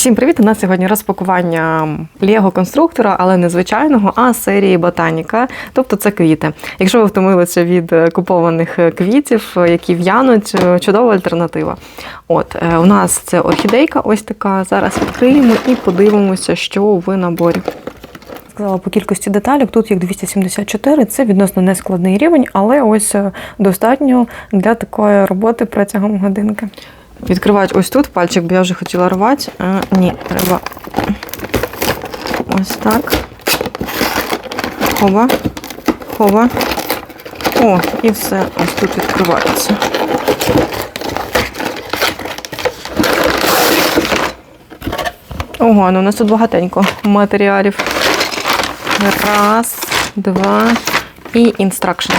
Всім привіт! У нас сьогодні розпакування Лего конструктора, але не звичайного, а серії Ботаніка. Тобто це квіти. Якщо ви втомилися від е, купованих е, квітів, е, які в'януть, чудова альтернатива. От у нас це орхідейка, ось така. Зараз відкриємо і подивимося, що в наборі. Сказала по кількості деталек, тут їх 274, це відносно нескладний рівень, але ось достатньо для такої роботи протягом годинки. Відкривають ось тут пальчик, бо я вже хотіла рвати. А, ні, треба ось так. Хова. Хова. О, і все ось тут відкривається. Ого, ну у нас тут багатенько матеріалів. Раз, два і інстракшн.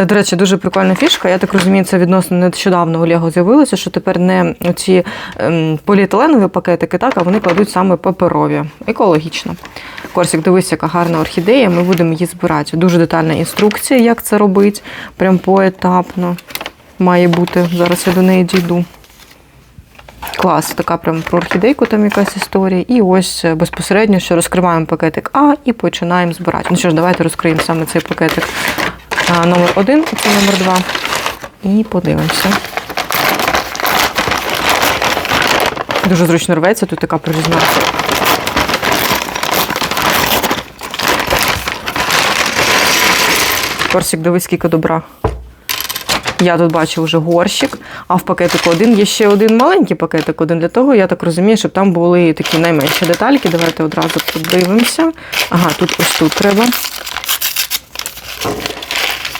Е, До речі, дуже прикольна фішка. Я так розумію, це відносно нещодавно у Лего з'явилося, що тепер не ці ем, поліетиленові пакетики, так, а вони кладуть саме паперові. Екологічно. Корсик, дивись, яка гарна орхідея, ми будемо її збирати. Дуже детальна інструкція, як це робити, прям поетапно. Має бути. Зараз я до неї дійду. Клас, така прям про орхідейку там якась історія. І ось е, безпосередньо, що розкриваємо пакетик А і починаємо збирати. Ну що ж, давайте розкриємо саме цей пакетик номер один, це номер два. І подивимося. Дуже зручно рветься, тут така прорізна. Корсик, дивись, скільки добра. Я тут бачу вже горщик, а в пакетику один є ще один маленький пакетик, один для того, я так розумію, щоб там були такі найменші детальки. Давайте одразу подивимося. Ага, тут ось тут треба.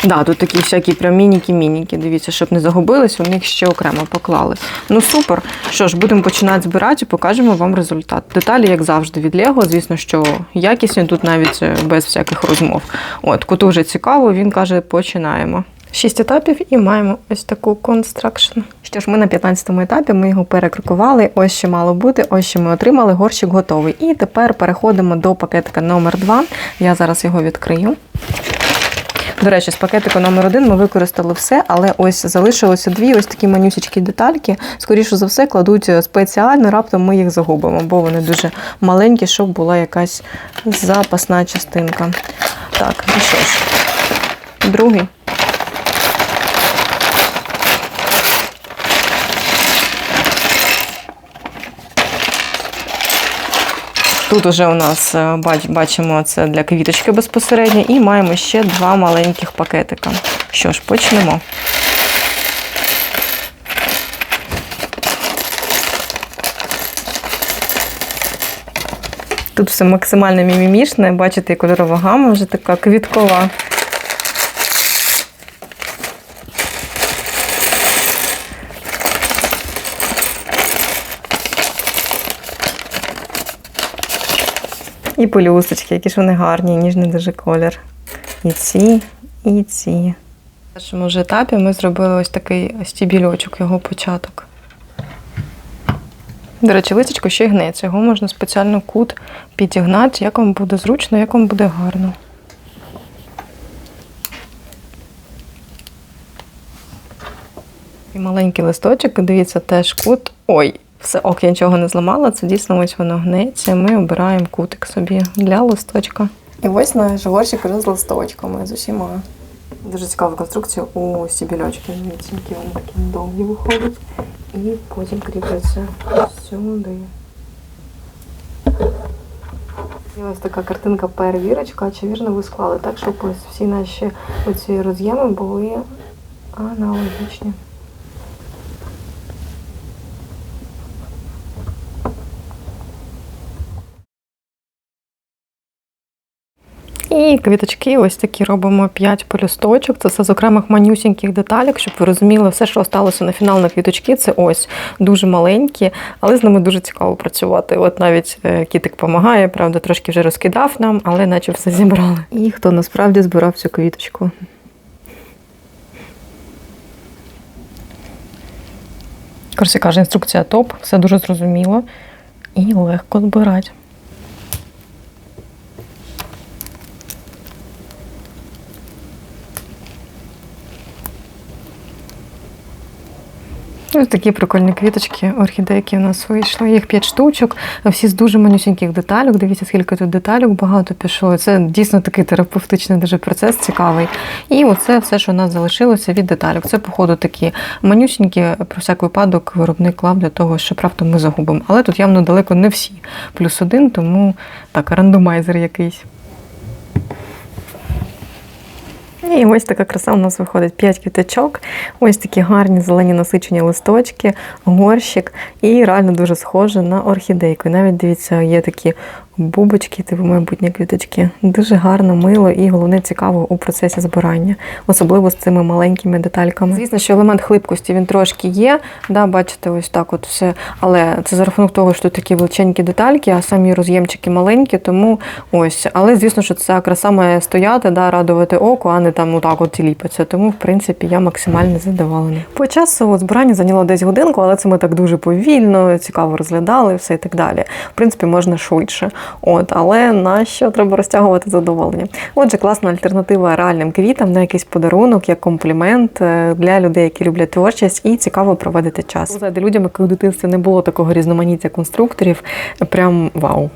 Да, тут такі всякі прям мініки-мініки. Дивіться, щоб не загубились, у них ще окремо поклали. Ну супер. Що ж, будемо починати збирати і покажемо вам результат. Деталі, як завжди, від Лего. Звісно, що якісні, тут навіть е, без всяких розмов. От, коту вже цікаво, він каже, починаємо. Шість етапів і маємо ось таку констракшн. Що ж, ми на 15-му етапі ми його перекрикували. Ось що мало бути, ось що ми отримали. Горщик готовий. І тепер переходимо до пакетика номер 2 Я зараз його відкрию. До речі, з пакетику номер один ми використали все, але ось залишилося дві ось такі манюсічки детальки. Скоріше за все, кладуть спеціально, раптом ми їх загубимо, бо вони дуже маленькі, щоб була якась запасна частинка. Так, ну що ж, другий. Тут уже у нас е, бачимо це для квіточки безпосередньо, і маємо ще два маленьких пакетика. Що ж, почнемо. Тут все максимально мімімішне, бачите, кольорова гама вже така квіткова. І пелюсточки, які ж вони гарні, ніжний дуже колір. І ці, і ці. В першому ж етапі ми зробили ось такий стібільочок, його початок. До речі, листочко ще гнеться. Його можна спеціально кут підігнати, як вам буде зручно, як вам буде гарно. І маленький листочок, дивіться, теж кут. Ой, все ок, я нічого не зламала. Це дійсно ось воно гнеться. Ми обираємо кутик собі для листочка. І ось наш горщик вже з листочками, з усіма. Дуже цікава конструкція у стібільочки. Дивіться, вони такі довгі виходять. І потім кріпляться сюди. І ось така картинка перевірочка, чи вірно ви склали так, щоб ось всі наші оці роз'єми були аналогічні. І квіточки ось такі робимо 5 полюсточок. Це все з окремих манюсіньких деталек, щоб ви розуміли, все, що осталося на фінал на квіточки, це ось дуже маленькі, але з ними дуже цікаво працювати. От навіть е, кітик допомагає, правда, трошки вже розкидав нам, але наче все зібрали. І хто насправді збирав цю квіточку. Корсі каже, інструкція топ, все дуже зрозуміло і легко збирати. Ось такі прикольні квіточки, орхідейки у нас вийшли. Їх 5 штучок, всі з дуже манюсіньких деталюк. Дивіться, скільки тут деталюк багато пішло. Це дійсно такий терапевтичний дуже процес цікавий. І оце все, що у нас залишилося від деталюк. Це, походу, такі манюсінькі, про всяк випадок, виробник клав для того, що раптом ми загубимо. Але тут явно далеко не всі. Плюс один, тому так, рандомайзер якийсь. І ось така краса у нас виходить 5 квіточок, ось такі гарні зелені насичені листочки, горщик, і реально дуже схоже на орхідейку. І навіть дивіться, є такі бубочки, типу майбутні квіточки. Дуже гарно, мило і головне цікаво у процесі збирання, особливо з цими маленькими детальками. Звісно, що елемент хлипкості він трошки є. Да, бачите, ось так от все. Але це за рахунок того, що тут такі величенькі детальки, а самі роз'ємчики маленькі, тому ось. Але звісно, що ця краса має стояти, да, радувати око, а не там отак от ліпиться. Тому, в принципі, я максимально задоволена. По часу збирання зайняло десь годинку, але це ми так дуже повільно, цікаво розглядали, все і так далі. В принципі, можна швидше. От, але на що треба розтягувати задоволення? Отже, класна альтернатива реальним квітам на якийсь подарунок, як комплімент е, для людей, які люблять творчість і цікаво проводити час. Знаєте, людям, яких в дитинстві не було такого різноманіття конструкторів, прям вау.